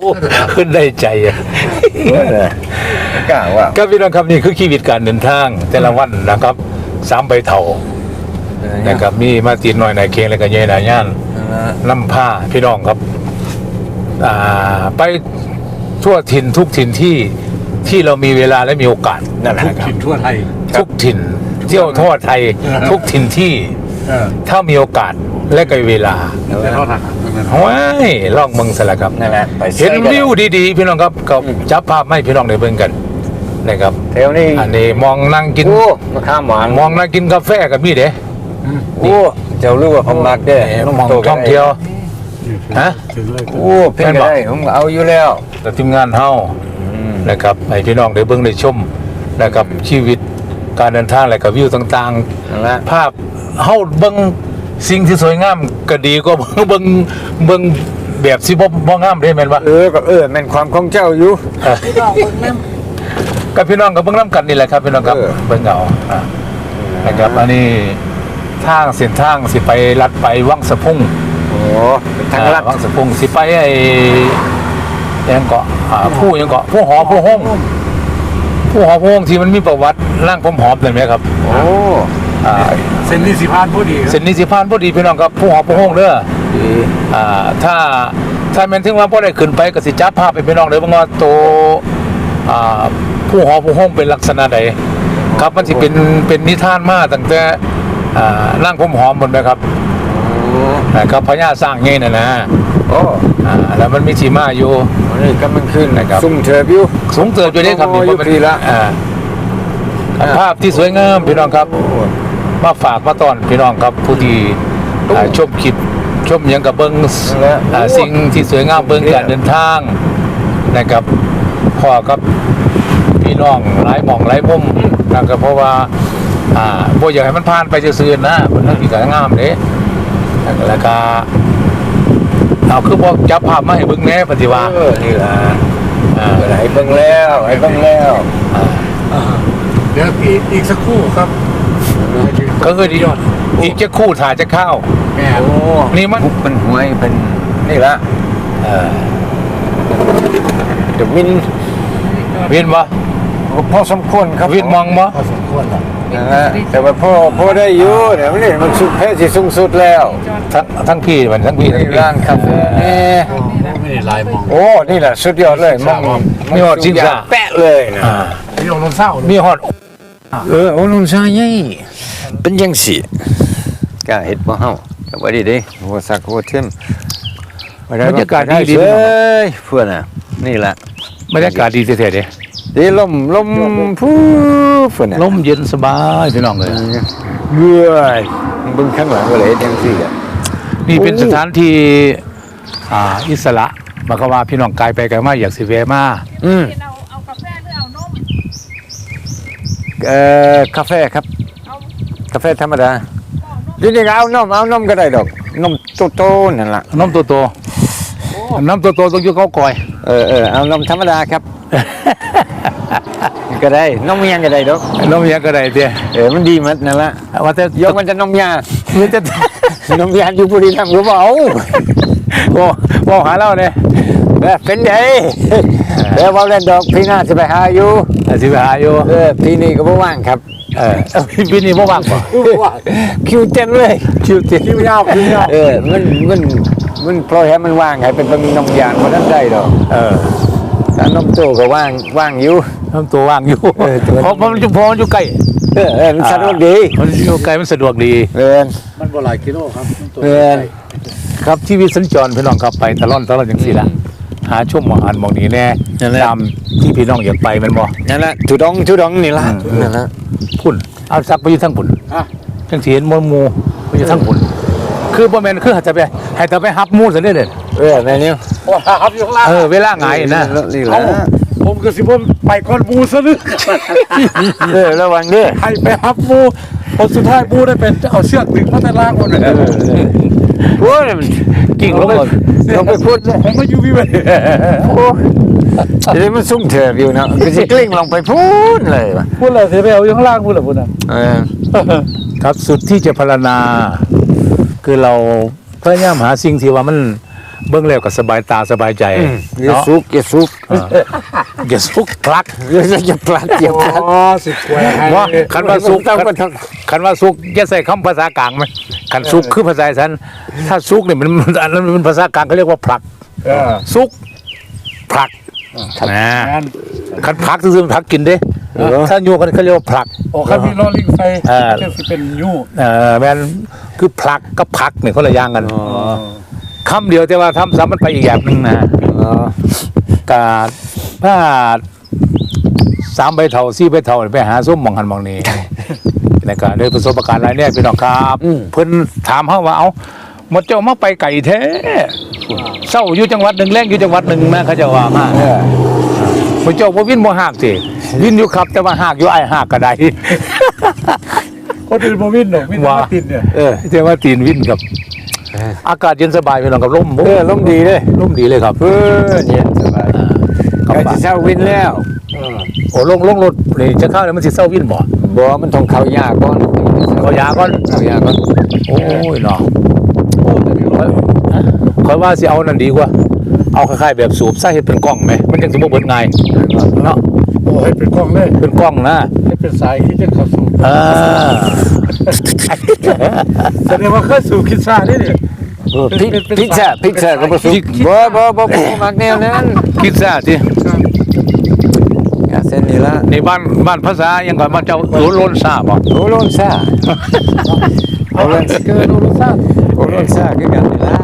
โอ้ขึ้นได้ใจอะกล้าว่าครับพี่น้องครับนี่คือชีวิตการเดินทางแต่ละวันนะครับสามใบเถานะครับมีมาตีนหน่อยนายเคงแล้วก็เยนายย่านน้ำผ้าพี่น้องครับไปทั่วถิ่นทุกถิ่นที่ที่เรามีเวลาและมีโอกาสนั่นแหละทุกครับถิ่นทั่วไทย ทุกถิ่น เที่ยวทั่วไทย ทุกถิ่นที่ถ้ามีโอกาสและก็เวลา แต่เท่าทันว้ายลองเมืองสละครับนั่นแหละไปเห็นวิวดีๆ พี่น้องครับก็จับภาพไม่พี่น้องได้เบิ่งกันนะครับแถวนี้อันนี้มองนั่งกินโอ้มะขามหวานมองนั่งกินกาแฟกับมีเด้โอ้เจ้ารู้ว่าผมมักเด้มองท่องเที่ยวฮะถึงเลยโอ้เพ่งก็ได้ผมเอาอยู่แล้วแต่ทีมงานเฮานะครับให้พี่น้องได้เบิ่งได้ชมนะครับชีวิตการเดินทางและก็วิวต่างนั่นแหละๆภาพเฮาเบิ่ง สิ่งที่สวยงามก็ดีกว่าเบิ่งเบิ่งเบิ่งแบบสิบ่บ่งามเด้แม่นบ่เออก็เออแม่นความของเจ้าอยู่กับพี่น้องกับเบิ่งน้ำกันนี่แหละครับพี่น้องครับเออ เบิ่งเอาอะนะครับอันนี้ทางเส้นทางสิไปลัดไปวังสะพุ่งโอ้เป็นทางลัดอ่วังสะพุ่งสิไปไอ้ยังเกาะอ่าผู้ยังเกาะผู้หอผู้ห้องผู้หอผู้ห้องที่มันมีประวัติร่างผมหอมเห็นไหมครับโอ้ อ่า เส้นนี้สิพานพอดีครับเส้นนี้สิพานพอดีพี่น้องครับผู้หอผู้ห้องเด้อดีอ่าถ้าถ้าแม่นถึงว่าบ่ได้ขึ้นไปก็สิจับภาพไปพี่น้องเด้อว่าโตวอ่าผู้หอผู้ห้องเป็นลักษณะใดครับมันสิเป็นเป็นนิทานมาตั้งแต่อ่าร่างผมหอมหมดนะครับโอ้นะครับพญาสร้างไงน่ะนะโอ้อ่าแล้วมันมีที่มาอยู่วันนี้กำลังขึ้นนะครับซุ่มเธอบิวสูงเติบอยู่เด้ครับโอ้นี่อยู่ดีละอ่าภาพที่สวยงามพี่น้องครับโอ้ มาฝากมาต้อนพี่น้องครับผู้ที่อ่าชมคลิปชมหยังกับเบิ้งนั่นแหละอ่าสิ่งที่สวยงามเบิ้งการเดินทางนะครับพ่อกับพี่น้องหลายหม่องหลายมุมนะครับเพราะว่าอ่าบ่อยากให้มันผ่านไปซื่อๆนะมันต้องมีการงามเด้แล้วก็เอาคือบอกจับภาพมาให้เบิ่งแหน่ปฏิว่าเออนี่ล่ะอ่าไอ้เบิ่งแล้วไอ้เบิ่งแล้ว เดี๋ยวอีกอีกสักครู่ครับ ก็คือดีอีกจะคู่ถ่ายจะเข้าแม่โอ้นี่มันบุกเป็นหวยเป็นนี่ละเออเดี๋ยววินเวียนบ่พอสมควรครับเวียนมองบ่พอสมควรแล้วนะฮะแต่ว่าพ่อพ่อได้อยู่เนี่ยมันนี่มันสุดแท้ที่สูงสุดแล้วทั้งทั้งพี่มันทั้งพี่ทั้งนี่พี่ร้านคาเฟ่นี่ไม่ได้ลายมองโอ้นี่แหละสุดยอดเลยมองมีหอดซิงซ่าแปะเลยนะอ่านี่ลงนนเศร้ามีฮอด เออโอ้ลุงชายยัยเป็นยังสิกล้าเฮ็ดบ่เฮาก็บ่ดีเด้หัวสักหัวเทียมบรรยากาศดีดีเอ้ยเพื่อนน่ะ นี่แหละบรรยากาศดีแท้ๆเด้ดีลมลมผู้เพื่อนน่ะลมเย็นสบายพี่น้องเลยเบื่อเบิ่งข้างหลังก็เลยจังซี่อะนี่เป็นโอ้สถานที่อ่าอิสระหมายความว่าพี่น้องกายไปไกลมาอยากสิแวะมาอืม เอาเอากาแฟหรือเอานม เอ่อกาแฟครับเอากาแฟธรรมดาเอานมจริงๆเอานมเอานมก็ได้ดอกนมโตๆนั่นล่ะน้ำตัวโตน้ำตัวโตต้องอยู่เขาก่อย เออเออเอานมธรรมดาครับ ก็ได้นมยังก็ได้ดอกน้ำยังก็ได้เด้เออมันดีหมัดนั่นละว่าแต่ยกมันจะนมยามันจะนมยาอยู่บุรีรัมย์หรือเปล่าโอ้บ่หาเราเนี่ยเออเป็นไง เดี๋ยวว่าเล่นดอกพี่หน้าจะไปหาอยู่อาสิไปหาอยู่เออพี่นี่ก็บ่ว่างครับเออเอาพี่นี่บ่ว่างบ่คิวเต็มเลยคิวเต็มคิวยาวคิวยาวเออมันมันมันปล่อยให้มันว่างให้เป็นเป็นนมยานมันนั้นได้ดอกเออถ้านมโตก็ว่างว่างอยู่น้ำตัวว่างอยู่เออตัวเพราะเพราะมันอยู่เพราะมันอยู่ใกล้เออเออมันสะดวกดีมันอยู่ไกลมันสะดวกดีเอินมันบ่หลายกิโลครับตัวเอินครับชีวิตสัญจรพี่น้องครับไปตลอดตลอดอย่างสี่ละ หาช่วงหมองอันหมองนี้แน่นั่นแหละ ตามที่พี่น้องอยากไปแมันบ่ นั่นแหละทุดองทุดองนี่ละอืม นั่นละพุ่นเอาซักไปอยู่ทั้งพุ่นอะ จังสีเห็นหมวลหมูไปอยู่ทั้งพุ่นคือบ่แม่นคือให้จะไปให้จะไปฮับหมูซะเด้อเด้อเออแม่นิ้วโอ้ครับอยู่ข้างล่างเออเวลาหงายนะนี่เอ้าละผมก็สิบ่ไปก้อนหมูซะนึกเออระวังเด้อให้ไปฮับหมู ผลสุดท้ายหมูได้เป็นเอาเชือกดึงมาแต่ล่างคนเลยโอ้ยมันกิ่งลงก่อนลงไปพูดเลยผมก็อยู่พี่ไปโอ้เดี๋ยวมันซุ่มเถอะอยู่นะก็จะกลิ้งลงไปพูดเลยวะพูดเลยเสียไปเอาอยู่ข้างล่างพูดเลยพูดนะเออครับสุดที่จะพรรณนา คือเราพยายามหาสิ่งที่ว่ามันเบิ่งแล้วก็สบายตาสบายใจอย่าเนาะสุกอย่าสุก อย่าสุกคลักอย่าอย่าปลัดอย่าปลัดอ๋อสิแควให้ว่าคันว่าสุกต้องคันมาทคันว่าสุกอย่าใส่คำภาษากลางไหมคันสุกคือภาษาอีสานถ้าสุกเนี่ยมันมันอันนั้นมันภาษากลางเขาเรียกว่าผลักเออสุกผลักนะงานคันผลักซื่อๆมันผลักกินเด้ถ้าโยกันเขาเรียกว่าผลักโอ้คันมีล้อลิงใส่เออจะสิเป็นยู่เออแม่นคือผลักกับผลักเนี่ยคนละอย่างกันคำเดียวแต่ว่าทำซ้ำมันไปอีกแบบหนึงนะำอ๋อกา ถ้าสามใบเท่าสี่ใบเท่าไปหาส้มหมองหันหมองนี้นะครับด้วยประสบการณ์หลายเนี่ยพี่น้องครับเพิ่นถามเขาว่าเอาหมดเจ้ามาไปไก่แท้เศร้าอยู่จังหวัดหนึ่งแรงอยู่จังหวัดหนึ่งนะเขาจะว่ามาเออหมดเจ้าบ่วินบ่หากสิวินอยู่ครับ แต่ว่าหากอยู่ไอ้ายหากก็ได้ คนอื่นบ่วินดอกวินว่ามาติดเนี่ย เออแต่ว่าตีนวินครับ อากาศเย็นสบายพี่น้องกับลมเออลมดีเลยลมดีเลยครับ เออเย็นสบาย ครับใกล้จะเช้าวินแล้วโอ้ลงลงรถนี่จะเข้าแล้วมันสิเศร้าวินบ่บ่มันต้องเข้ายากก่อนเขายาก่อนเข้ายากก่อนโอ้ยเนาะโอ้แต่มีรถคอยว่าสิเอานั่นดีกว่า เอาคล้ายๆแบบสูบใส่เฮ็ดเป็นกล้องไหมมันจังสิบ่เบิดง่ายเนาะโอ้ให้เป็นกล้องเลยเป็นกล้องนะให้เป็นสายที่จะเข้าสู่อ่าแสดงว่าเคยสู่คิดซ่าได้เนี่ย เออพิพิซซ่าพิซซ่าก็บ่สุกบ่บ่บ่บ่มักแนวนั้นคิดซะสิอย่าเส้นนี้ละในบ้านบ้านภาษายังก่อนบ้านเจ้าโลนโลนซาบ่โอโลนซ่าโอโลนเกินโอรุซ่าโอโลนซ่าคือกันนี่ละฮะ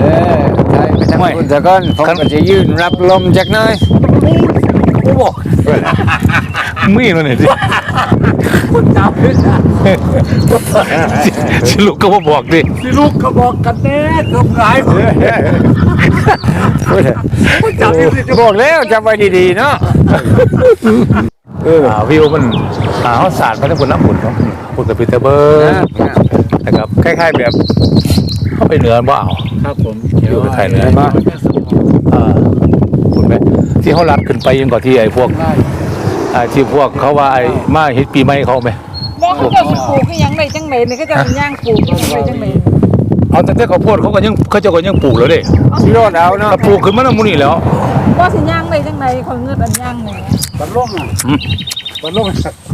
เออใช่ไปทางคุณซะก่อนผมก็จะยืนรับลมจักหน่อยโอ้บ่มีมันนี่ สิจับเลยสิลูกก็บ่บอกดิสิลูกก็บอกกันแน่เกือบหายเลยจับอีกสิจะบอกแล้วจำไว้ดีๆเนาะเออวิวมันหาเฮาสาดไปทางพุ่นน้ำพุ่นเนาะพุ่นกับปีเตอร์เบิร์นนะครับคล้ายๆแบบเข้าไปเหนือบ่เอาครับผมอยู่ไปไทยเหนือมาอ่าคุณไหมที่เขาลัดขึ้นไปยังก่อนที่ไอ้พวก อ่าที่พวกเขาว่าไอ้มาเฮ็ดปีใหม่เขาไหมบอกเขาเจ้าสิปลูกคือหยังไดจังไดนี่ก็จะเป็นย่างปลูกจังไดจังไดเอาแต่แต่เขาวโพดเขาก็ยังเขาเจ้าก็ยังปลูกแล้วเด้สิโรดเอาเนาะถ้าปลูกขึ้นมาแล้วมูนี่แล้ว ว่าสิย่างไดจังไดเขาเงือดอันย่างแหน่บันลงอะบันลง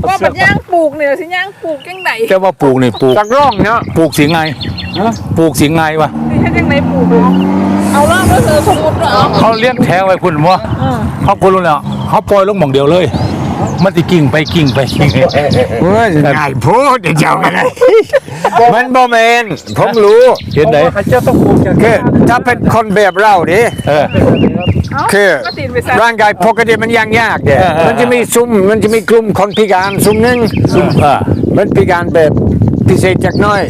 ว่าบัดย่างปลูกนี่สิย่างปลูกจังไดแต่ว่าปลูกนี่ปลูกจักร่องเนาะปลูกสิงไงปลูกสิงไงวะสิเฮ็ดจังไดปลูกเนาะเอาล่างแล้วเธอสมมุติว่าเอาเขาเลี้ยงแถวไว้คุณวะเออเขาคนรู้แล้วเขาปล่อยลงหม่องเดียวเลย มันสิกิ่งไปกิ่งไปกิ่งไปเฮ้ยง่ายพูดเจ้ากันเลยมันบ่แม่นผมรู้เห็นไหนใครจะต้องปลูกจากคือถ้าเป็นคนแบบเราดิเออเอาคือก็ติดไปซะร่างกายปกติมันยังยากเด้เออเออ มันจะมีซุ้มมันจะมีกลุ่มคนพิการซุ้มหนึงซุ่มอ่ามันพิการแบบ พิเศษจักหน้อย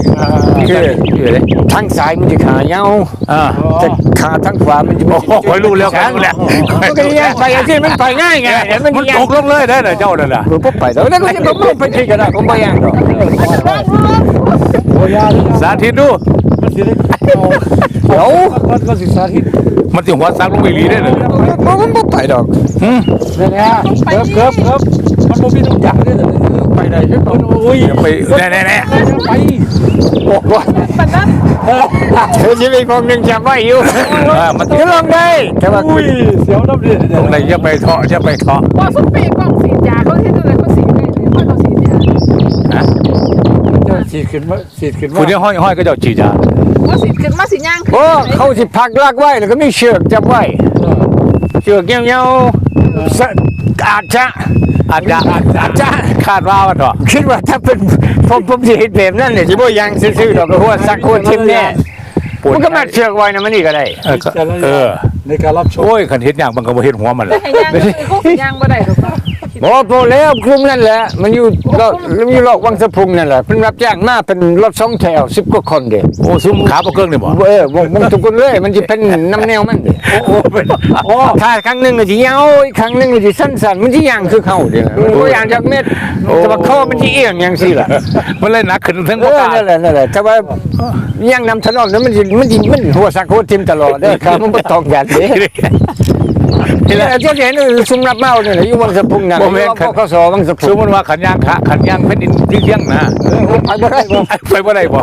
คืออยู่เลยทางซ้ายมันจะขายาวอ่าแต่ขาทางขวามันจะมีโอ้โหรู้แล้วรู้แล้วมันก็ยังไปอย่างที่มันไปง่ายไงเดี๋ยวมันมันยังตกลงเลยได้เหรอเจ้านั่นน่ะผมก็ไปแล้วแล้วก็ยังผมไปที่ก็ได้ผมไปยังดอกโอ้ยาเลยสาธิตดูมันสิได้เอาเดี๋ยวมันก็ศึกษาที่มันถึงหัวซักลงไปลีได้เลยผมก็ไปดอกหืมนี่แหละเกิบเกิบเกิบ มันบ่มีทุกอย่างเลยแต่ไปได้ใช่ป่ะโอ้ยไปแน่แน่แน่ไปบัดนั้นเธอจะมีคนหนึ่งจำไว้อยู่มันก็ลองได้แต่ว่าอุ้ยเสียวน้ำเดือดตรงไหนจะไปเถาะจะไปเถาะว่าสุปีกองสีดยาเขาเฮ็ดจังไดเขาสีได้เลยว่าเขาสีดยาจะฉีขึ้นมาฉีขึ้นมาคุณเนี่ยห้อยห้อยก็เจ้าจีจาว่าสีขึ้นมาสิย่างขึ้นโอ้เขาสิพักลากไว้แล้วก็มีเชือกจับไว้เชือกเงี้ยวๆสะอาจจะ อาจจะอาจจะคาดว่าว่าเถาะคิดว่าถ้าเป็นผมผมสิเห็นแบบนั้นเนี่ยสิบ่ยังซื่อๆดอกก็หัวสักหัวทิ่มแน่มันก็มาเชือกไว้นะมันนี่ก็ได้เออก็เออในการรับชมโอ้ยขันเห็ดอย่างมันก็บ่เห็ดหัวมันแหแต่ละ ให้ย่างคือคงสิย่างบ่ได้หรอกเนาะ โอ้โหแล้วกลุ่มนั่นแหละ มันอยู่ก็มันอยู่โลกวังสะพุงนั่นแหละเพิ่นรับจ้างมาเป็นรถสองแถว10กว่าคนเด้โอ้ซุ้มขาปลาเกิ้งนี่บ่เออวงวงทุกคนเลยมันจะเป็นน้ำแนวมันเด้โอ้โหเป็นโอ้ถ้าครั้งหนึงก็สิยาวอีกครั้งหนึงก็สิสั้นๆมันสิย่างคือเขาเด้ตัวอย่างจากเม็ดแต่ว่าคอมันสิเอียงอย่างซี่ล่ะมันเลยหนักขึ้นทั้งเอบ่อกล้านั่นแหละนั่นแหละแต่ว่าย่างนำถนนนั้นมันสิมันสิมันหัวสักหัวทิ่มตลอดเด้อครับมันบ่ต้องกันเด้นี่แหละ เจ้าเห็นซุ่มรับเมาเนี่ยอยู่บนสะพุงนั่นบ่แม่นพวกเขาสอบางสะสพุมงมติว่าขันยางขาขันยางแผ่นดินที่เที่ยงนะไปบ่ได้บ่ไปบ่ได้บ่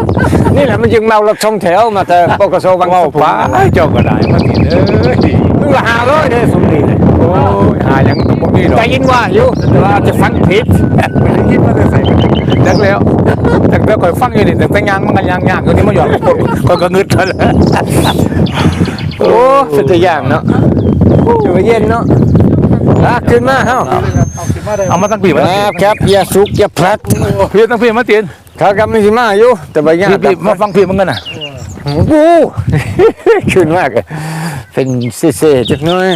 นี่แหละมันจึงเมารถสองแถวมาแต่ปกสบางเว้าสะพุงป้าเจ้าก็ได้มาติเด้อมึงละหาร้อยเด้อสมดีเลยโอ้ยหายังบ่มีดอกได้ยินว่าอยู่แต่ว่าจะฟังผิดไม่ได้ยินมาแต่ใส่จักแล้วจักแล้วข่อยฟังอยู่นี่แต่แต่ยางมันก็ยางยากอยู่นี่มาหยอดก็ก็งึดกันแล้วโอ้สุดจะย่างเนาะ อยู่เย็นเนาะอะขึ้นมาเฮาเอามาตั้งปีคมารับครับอย่าสุกอย่าพลัดพี่ตั้งปีมาตีนเขากำลังสิมาอยู่แต่บ่ย่างพี่พี่มาฟังพี่มันกันน่ะโอ้โหขึ้นมากเลยเป็นเซ่ๆจักหน่อย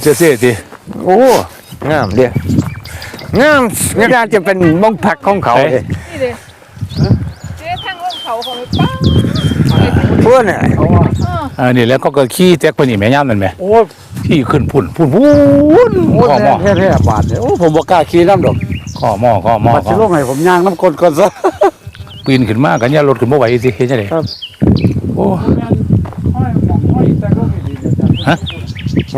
เสียเสียทีโอ้งามเดียวงามน่าจะเป็นบ้องพักของเขาเลยนี่เด้เจ๊ทางลงเขาเขาไปป้า พวกน่ะอ่านี่แล้วก็เกิดขี้แจ็คไปนี่แม่ย่ามนั่นแม่โอ้ขี้ขึ้นพุ่นพุ่นพุ่นโอ้ข้อหม้อแท้แท้บาทเนี่ยโอ้ผมบ่กล้าขี่น้ำดอกข้อหม้อข้อหม้อบัดสิลงให้ผมย่างน้ำกลก่อนซะปีนขึ้นมากันเนี่ยรถขึ้นบ่ไหวสิเห็นจังได๋ครับโอ้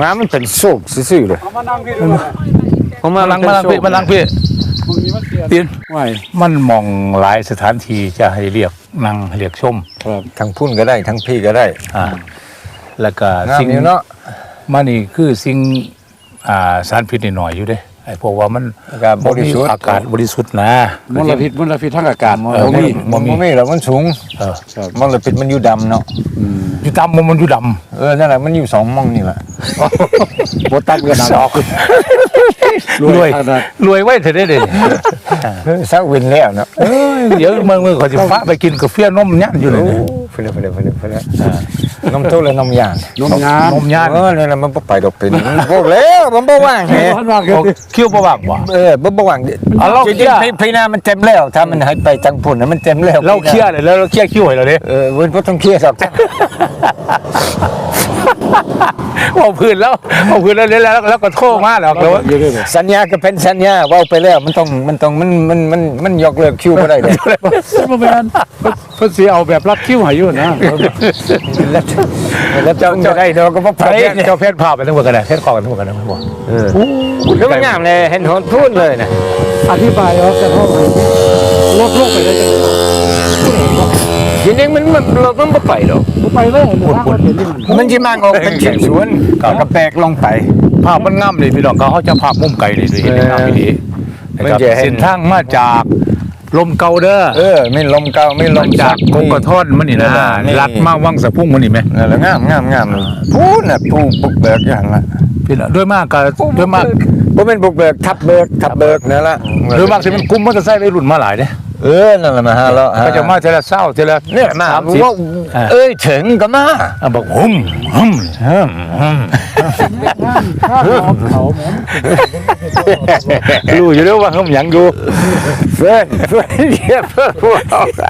งามมันเป็นโศกซื่อๆเลยเอามานั่งพี่ด้วยผมมาลังมาลังพี่มาลังพี่มึงมีมันเสีย ตีนไหวมันมองหลายสถานที่จะให้เรียกนั่งเรียกชมครับทั้งพุ่นก็ได้ทั้งพี่ก็ได้อ่าแล้วก็งามสิ่งอยู่เนาะมันนี่คือสิ่งอ่าสารพิษนิดหน่อยอยู่เด้ไอ้พวกว่ามันอากาศบริสุทธิ์อากาศบริสุทธิ์นะมลพิษมลพิษทางอากาศเออบ่มีมันบ่มีหรอกมันสูงเออมลพิษมันอยู่ดำเนาะ อยู่ดำมันมันอยู่ดเออนั่นแหละมันอยู่สองมองนี่แหละบ่ตัดกันำสอกรรววยยขนาดรวยไว้เถอะเด้เด้เออสักวินแล้วเนาะเอ้ยเดี๋ยวเมืองเมืองเขาจะฟ้าไปกินกาแฟนมเนี่ยอยู่เลยโอ้เฟลเฟลเฟลเฟลนมโตและนมยางนมยานนมย่านเออนี่แหละมันบ่ไปดอกเป็นมันบอกแล้วมันบ่ว่างแฮะร้อนมากเลเอายเคี้ยวประวักว่ะเออบ่บ่ว่างเอาเราจริงเคลียร์ๆพี่พี่นามันเต็มแล้วถ้ามันให้ไปจังพุ่นน่ะมันเต็มแล้วเราเคลียร์เลยแล้วเราเคลียร์คิ้วให้เราเด้เออเว้นบ่ต้องเคลียร์หรอกเอาพื้นแล้วเอาพื้นแล้วแล้วแล้วก็โทษมาแล้วแล้วอยู่ด้วยเลยสัญญาก็เป็นสัญญาเว้าไปแล้วมันต้องมันต้องมันมันมันมันยกเลิกคิวบ่ได้เด้บ่แม่นเพิ่นสิเอาแบบรัดคิ้วให้อยู่นะแล้วแล้วเจ้าจะได้ดอกก็บ่ไปเจ้าเนี่ยเจ้าเพชรพาไปทั้งหมดกันเลยเพชรคอกันทั้งหมดกันนะผมบอกเออคือมันงามเลยเห็นหนพูดเลยน่ะอธิบายเอาแต่เท่าไหร่ลดลงไปได้จังได๋ ทีนี้มันมันรถมันบ่ไปดอกบ่ไปเลยหมู่บ้านเห็นนี่มันมันสิมางออกเป็นเขียนสวนก็กระแปกลงไปภาพมันงามเลยพี่น้องเขาเขาจะภาพมุมไกลเลยด้วยเห็นไหมครับพี่ดีนะครับมันจะเห็นเส้นทางมาจากลมเกาเด้อเออไม่ลมเก่าไม่ลมามจากกงกระท่อนมันนี่นะนี่ลัดมาวังสะพุ่งมันนี่ไหมนั่นแหละงามงามงามพูดน่ะปูบุกเบิกอย่างละพี่น้องด้วยมากก็ด้วยมากบ่เป็นบุกเบิกทับเบิกทับเบิกนั่นละด้วยมากที่มันกุ้มมอเตอร์ไซค์วัยรุ่นมาหลายเด้ เออนั่นแหละมาหาเราก็จะมาเทละเศร้าเทละเนี่ยมาสามสิบ ว่าอ่าเอ้ยถึงก็มาอะบอกหุ่มหุ่มหุ่มหุ่มข้าวหอมเขาหมอรู้อยู่แล้วว่าหุ่มหยังอยู่เพื่อนเพื่อนเดียวเพื่อนพวกเราไป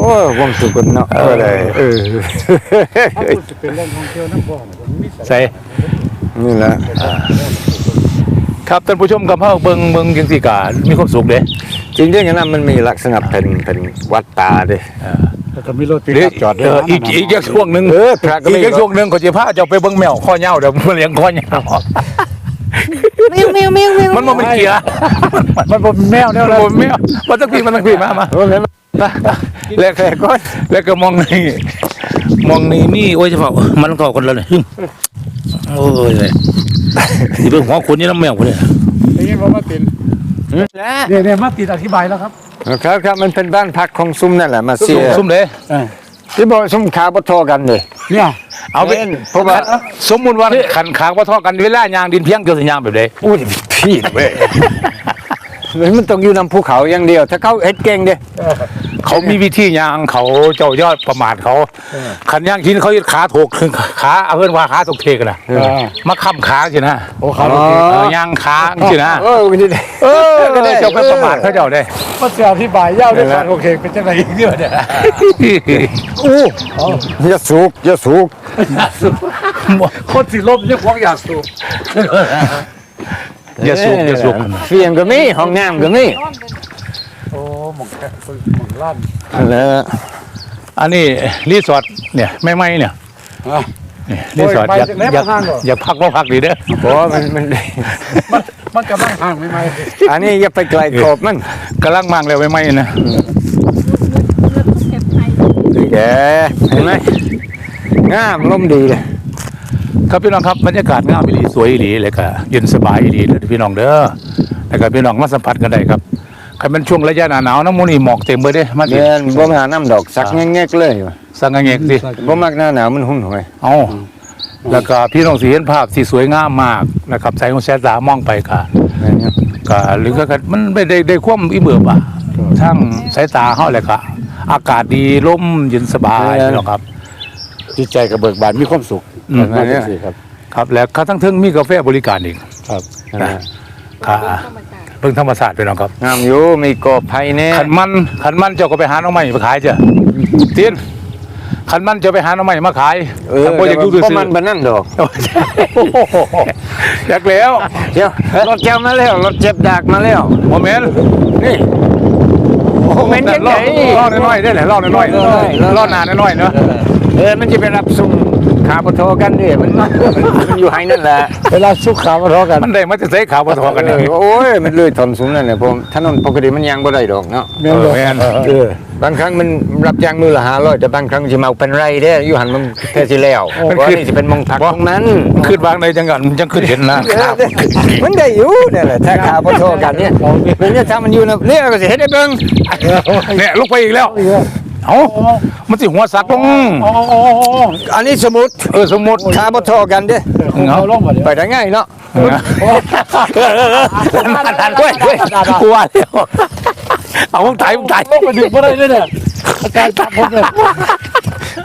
โอ้วงสุกันเนาะเออเลยเออจะเป็นแหล่งท่องเที่ยวน้ำบ่อผมมีใส่นี่แหละ ครับท่านผู้ชมกับเฮาเบิ่งเบิ่งจังซี่ก็มีความสุขเด้จริงๆนะมันมีลักษณะเป็นเป็นวัดป่าเด้แล้วก็มีรถปิกเดี๋ยวอัพจอดด้วเอยออีกอีกอีกช่วงหนึงเออพระก็อีมีกช่วงหนึงเขาจะพาเจ้าไปเบิ่งแมวข้อเหย้าเดี๋ยวมันเลี้ยงข้อเหย้ามันบ่เป็นเกียร์มันบ่แมวแนวมันแล้วบ่เป็นแมวมันต้องพี่มันต้องพี่มามาโอ้ยแล้วแล้วแค่ก้อนแล้วก็มองนี่มองนี่นี่โอ้ยเฉพาะมันก็คนละเลยโอ้ย เลยนี่เป็นหัวคนนี่น้ำแมวคนนี้อย่างนี้บ่มาตินเนี่ยๆมาตินอธิบายแล้วครับครับครับมันเป็นบ้านพักของซุ้มนั่นแหละมาเสียซุ่มเด้เออที่บอกซุ้มขาบ่ทอกันเลยเนี่ยเอาไปเล่นเพราะว่าสมมุติว่าขันขางว่าทอกันเวลายางดินเพียงเกี่ยวสัญญางแบบใดอุ้ยพี่เว้ย มันต้องอยู่นำภูเขาอย่างเดียว ถ้าเขาเฮ็ดเก่งเด้เขามีวิธียางเขาเจ้ายอดประมาทเขาขันยางหินเขาขาโถกถึงขาเอาเพื่อนว่าขาตกเทกันนะเออมาค้ำขาสินะโอ้เขาอ๋อเออยางขาสินะเออนี่ได้เออก็ได้เจ้าไปประมาทเขาเจ้าได้มาเสียอธิบายยาวด้วยกันโอเคเป็นจังไดอีกเด้อเนี่ยอู้อย่าสูบอย่าสูบคนสิลบยังควงอยากสูบ อย่าสูบอย่าสูบเฟียงก็มีห้องน้ำก็มีโอ้หมองแกะหมองลั่นนั่นแหละอันนี้รีสอร์ทเนี่ยไม่ไม่เนี่ยอะ นี่สอดอยากอยากอยากพักว่าพักดีเด้อบ่มันมัน มันมันกำลังห่างไม่ไหมอันนี้อย่าไปไกลขอบมันกำลังมั่งแล้วไว้ไหมนะนี่แกเห็นไหมงามลมดีเลย ครับพี่น้องครับบรรยากาศงามอีหลีสวยอีหลีเลยก็เย็นสบายอีหลีเลยพี่น้องเด้อแล้วก็พี่น้องมาสัมผัสกันได้ครับใครมันช่วงระยะหนาหนาวน้ำมูนี่หมอกเต็มเบอร์เด้มาสิเรียนบ่มาหาน้ำดอกสักแงกๆเลยว่ะสังเงกสิบ่มักหน้าหนาวมันหุ่นหอยเอาแล้วก็พี่น้องสิเห็นภาพที่สวยงามมากนะครับใส่ของแสตามองไปก็แม่นอยู่ก็หรือก็มันไม่ได้ได้ความอีเบิบอะทั้งสายตาเฮาเลยก็อากาศดีลมเย็นสบายพี่น้องครับจิตใจกับเบิกบานมีความสุข อืมนั่นสิครับครับแล้วเขาทั้งเทึงมีกาแฟบริการอีก ครับนะ ค่ะเบิ่งธรรมศาสตร์พี่น้องครับงามอยู่มีกอไผ่แน่ขันมันขันมันเจ้าก็ไปหาหน้องใหม่ไปขายจ้ะเตียนขันมันจะไปหาหน้องใหม่มาขายเออถ้าบ่อยากอยู่ซื่อบ่ๆมันบ่นั่นดอกอยากแล้วเดี๋ยวรถแก้วมาแล้วรถเจ็บดากมาแล้วโมเมนต์นี่ โอ้เมนยังล่ไงอล่อน้อยๆได้แหละล่อน้อยล่อน้อยๆๆล่อนานน้อยๆเนาะเออมันจะไปรับส่ง ขาปะโทกันดิมันมันมันอยู่ไห้นั่นแหละเวลาสุขขาวมาทะกันมันได้มาจะใส่ขาวมาทอกันเนี่ยเออโอ้ยมันเลยถนสูงนั่นแหละผมถนนปกติมันยังบ่ได้ดอกเนาะแม่นบ่แม่นเออบางครั้งมันรับจ้างมือละ500แต่บางครั้งสิมาเอาเป็นไรเด้อยู่หันมันแท้สิแล้วเพราะนี่สิเป็นมองพักของมันมันขึ้นวางในจังกันมันจังขึ้นเห็นนะมันได้อยู่เนี่ยแหละถ้าขาปะโทกันเนี่ยมันจะทำมันอยู่นะเนี่ยก็สิเฮ็ดได้เบิ่งเนี่ยลุกไปอีกแล้ว เอ้ามันสิหัวสักลงอ๋ออ๋ออ๋ออันนี้สมมุติเออสมมติขาปะโทกันเด้เอาลงมาเดี๋ยวไปได้ง่ายเนาะทันเว้ยเว้ยกลัวแล้วเอามึงตายมึงตายลงไปดึงบ่ได้เลยเนี่ยอาจารย์จับผมเลย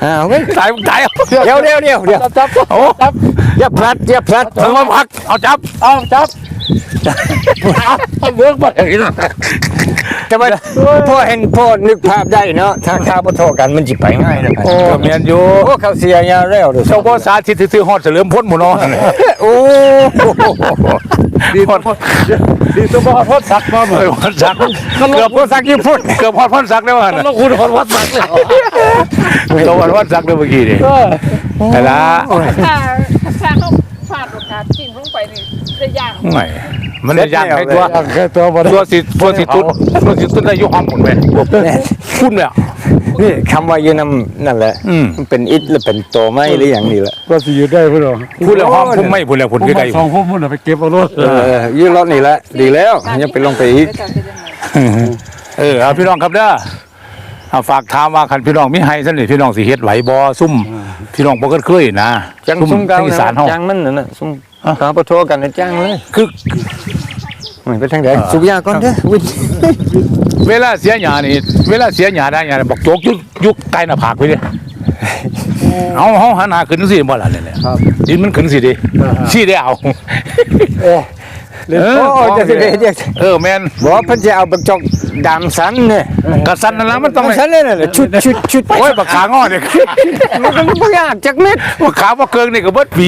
อ้าวเว้ยตายมึงตายเดี๋ยวเดี๋ยวเดี๋ยวเดี๋ยวจับจับโอ้จับอย่าพลัดอย่าพลัดเอามาพักเอาจับเอาจับ เอาเลือกมาอย่างนี้แต่ว่าพ่อเห็นพ่อนึกภาพได้เนาะถ้าข้าวปะโทกันมันจิไปง่ายนะโอ้เมียนอยู่โอ้เขาเสียยาแล้วเด้อเจ้าพ่อสาธิตซื้อฮอดเฉลิมพ้นหมู่น้องโอ้ดีฮอดดีสมบัติพดสักมาเหมือนเกือบพ้นสักเกือบพ้นสักยี่พุ่นเกือบพ้นพ้นสักแล้วฮะต้องคุณคนวัดสักเลยเกือบพ้นพ้นสักแล้วเมื่อกี้นี่ไอ้ละถ้าถ้าเขาพลาดโอกาสจริงลงไปนี่จะยากไม่มันจะย่างให้ตัวแค่ตัวบ่ได้ตัวสิตัวสิตุดตัวสิตุดได้อยุห้องหมดเลยคุณเนี่ยนี่คำว่ายืนำนั่นแหละอืมมันเป็นอิฐหรือเป็นโตไม้หรืออย่างนี้แหละก็สิอยู่ได้เพื่อนพูดแล้วห้องพุ่มไม่พูดแล้วพุ่นผมใกมาล้สองคนพุ่นไปเก็บเอารถเออยืนรถนี่แหละดีแล้วอย่าไปลงไปอีกๆเออเอาพี่น้องครับเด้อเอาฝากถามว่าคันพี่น้องมีให้ซั่นนี่พี่น้องสิเฮ็ดไหวบ่ซุ่ม พี่น้องบ่เคยนะจังซุ่มกลางทางอีสานเฮา จังมันนั่นน่ะซุ่มอะข้าวปะโทกันนะจังเลยคือไม่ไปทางไหนสุกยาก่อนเด้อวิเวลาเสียหญ้านี่เวลาเสียหญ้าได้หญ้าบอกโจกยุกยุกใต้หน้าผากไปดิเอาเฮาหันหน้าขึ้นสิบ่ล่ะเนี่ยครับ ดินมันขึ้นสิดิสิได้เอา โอ้ เล่นเอโอ้อจะสิไปเฮ็ดจังเออแม่นบอกว่าเพิ่นจะเอาบักจอกดำสันเนี่ยกระสันนั่นล่ะมันต้องดำสันเนี่ยน่ะชุดชุดชุดโอ้ยบักขางอเนี่ยมันก็บ่ยากจักเม็ดบักขาบ่เกิงนี่ก็เบิดปี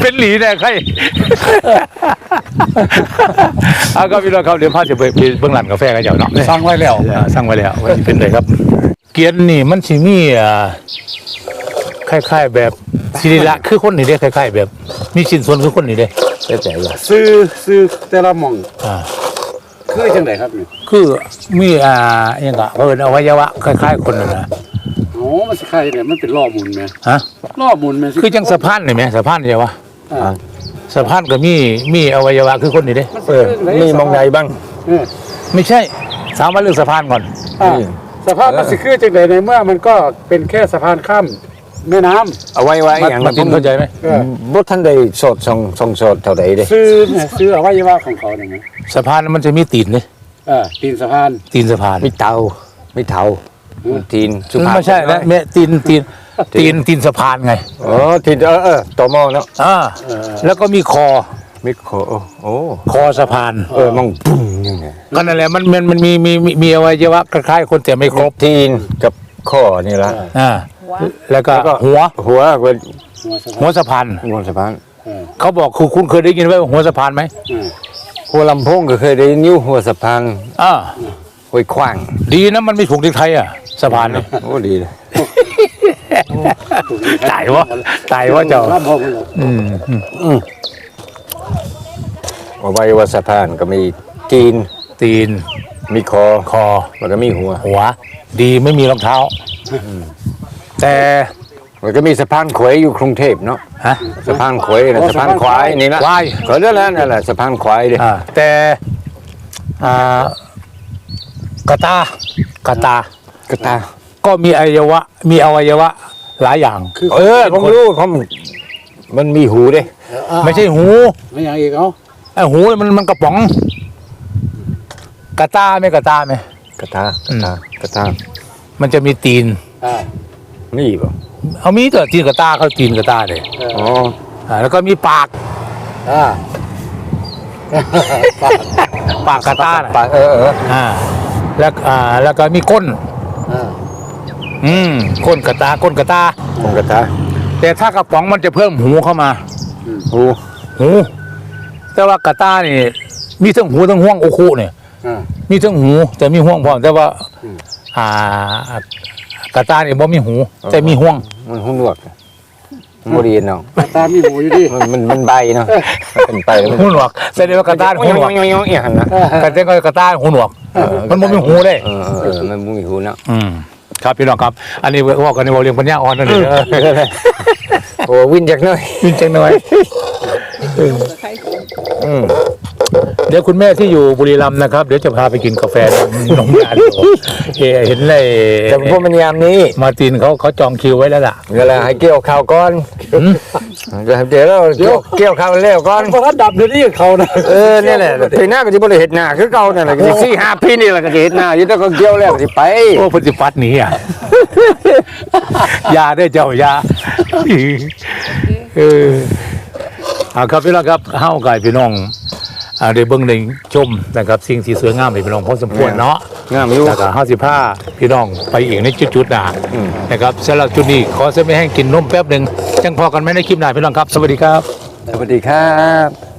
เป็นหลีแน่ใครเอาก็พี่น้องครับเดี๋ยวพาจะไปไปเบิ่งร้านกาแฟกันเจ้าเนาะสั่งไว้แล้วอ่าสั่งไว้แล้วว่าสิเป็นเลยครับ เกียนนี่มันสิมีอ่า คล้ายๆ แบบศิริละคือคนนี่เด้คล้ายๆ แบบ มีชิ้นส่วนคือคนนี่เด้แต่แต่ว่าซื้อซื้อแต่ละหม่องอ่าคือจังไดครับนี่คือมีอ่าอยังก็เพิ่นอวัยวะคล้ายๆคนนั่นน่ะโอ้มันสิใครเนี่ยมันเป็นล้อหมุนแม่ฮะล้อหมุนแม่สิคือจังสะพานนี่แหมสะพานใช่ปะอ่าสะพานก็มีมีอวัยวะคือคนนี่เด้มันเอสิอคือมีมองใดบ้างเออไม่ใช่ถามว่าเรื่องสะพานก่อน อ่าสภาพมันสิคือจังไดในเมื่อมันก็เป็นแค่สะพานข้าม แม่น้ำเอาไว้ไว้มาอย่างมาตินเข้าใจไหมเออบ่ทันได้โสดส่งส่งโสดเท่าใดเด้ซื้อเนี่ยซื้ออวัยวะของเขาเนี่ยนะสะพานมันจะมีตีนเลยเออตีนสะพาน ตีนสะพานมีเตามีเตามีตีนสุภาพไม่ใช่นะแม่ตีนตีนตีนตีนสะพานไงอ๋อตีนเออเออตอมอเนาะอ่าเออ แล้วก็มีคอมีโคโอ้โอ้คอสะพานเออมองปุ้งยังไงก็นั่นแหละมันมันมันมีมีมีมีอวัยวะคล้ายๆคนแต่ไม่ครบตีนกับข้อนี่ละอ่า หัวแล้วก็แล้วก็ หัว หัวเป็นหัวสะพานหัวสะพานหัวสะพานเออเขาบอกคุณคุณเคยได้ยินว่าหัวสะพานไหมเออหัวลำโพงก็เคยได้ยินอยู่หัวสะพานอ่าห้วยขว้างดีนะมันไม่ถูกที่ไทยอะสะพานเนี่ยโอ้ดีเลยตายวะตายวะเจ้าลำพงเลยอืมอืมอวัยวะสะพานก็มีตีนตีนมีคอคอแล้วก็มีหัว หัว ดีไม่มีรองเท้า แต่มันก็มีสะพานขวายอยู่กรุงเทพเนาะฮะสะพานขวายนะสะพานควายนี่นะควาย ก็เรื่องนั้นนั่นแหละสะพานควายดิอ่าแต่อ่ากระตากระตากระตา ก็มีอวัยวะ มีอวัยวะหลายอย่างคือเออผมรู้เขามันมีหูเด้ไม่ใช่หูไม่อย่างอีกเอาไอ้หูเนี่ยมันมันกระป๋อง กระตาไหม่กระตาไหมกระตากระตากระตา มันจะมีตีน อ่ามีบ่เอามีแต่ตีนกระตาเขาตีนกระตาเลยเอออ๋ออ่าแล้วก็มีปากอ่าปากกระตาน่ะปากเออเอออ่าแล้วอ่าแล้วก็มีก้นอ่าอืมก้นกระตาก้นกระตาผมกระตา แต่ถ้ากระป๋องมันจะเพิ่มหูเข้ามาหูหูแต่ว่ากระตานี่มีทั้งหูทั้งห่วงโอคุเนี่ยอ่ามีทั้งหู แต่มีห่วงพร้อมแต่ว่าอืมอ่า กระตานี่บ่มีหู แต่มีห่วง มันหูหนวกบ่ดีเนาะตามีหมูอยู่ดิมันมันมันใบเนาะมันไปแล้วมันหูหนวกแสดงว่ากระตาหูหนวกยองๆๆๆอย่างนั้นนะกระเตงก็กระตาหูหนวก มันบ่มีหูได้เออเออเออมันบ่มีหูเนาะอืมครับพี่น้องครับ อันนี้ว่ากันในวอลเลียงปัญญาอ่อนนั่นเองโอ้วินจากหน่อยวินจังหน่อยใครอืม เดี๋ยวคุณแม่ที่อยู่บุรีรัมย์นะครับเดี๋ยวจะพาไปกินกาแฟนมยานเอ่อเห็นเลยแต่พวกมันยามนี้ มาตินเขาเขาจองคิวไว้แล้วล่ะเวลาให้เกี่ยวข้าวก่อนเดี๋ยวเราเกี่ยวเกี่ยวข้าวแล้วก่อนเพราะท่าดับเดี๋ยวนี้เขานะเออเนี่ยแหละปีหน้าก็จะบ่ได้เฮ็ดหน้าคือเก่านั่นแหละสี่ห้าปีนี่แหละก็จะเฮ็ดหน้าอยู่แต่ก็เกี่ยวแล้วสิไปโอ้ปฏิปัติหนีอะยาได้เจ้ายาเออเอาครับพี่น้องครับเฮากับพี่น้อง อ่าได้เบิ่งได้ชมนะครับสิ่งที่สวยงามให้พี่น้องพอสมควรเนาะงามอยู่ แล้วก็ห้าสิบห้าพี่น้องไปอีกในจุดๆหนาอืมนะครับสำหรับจุดนี้ขอเส้นไม่ให้กินนมแป๊บหนึ่งจังพอกันไหมในคลิปหน้าพี่น้องครับ สวัสดีครับ สวัสดีครับ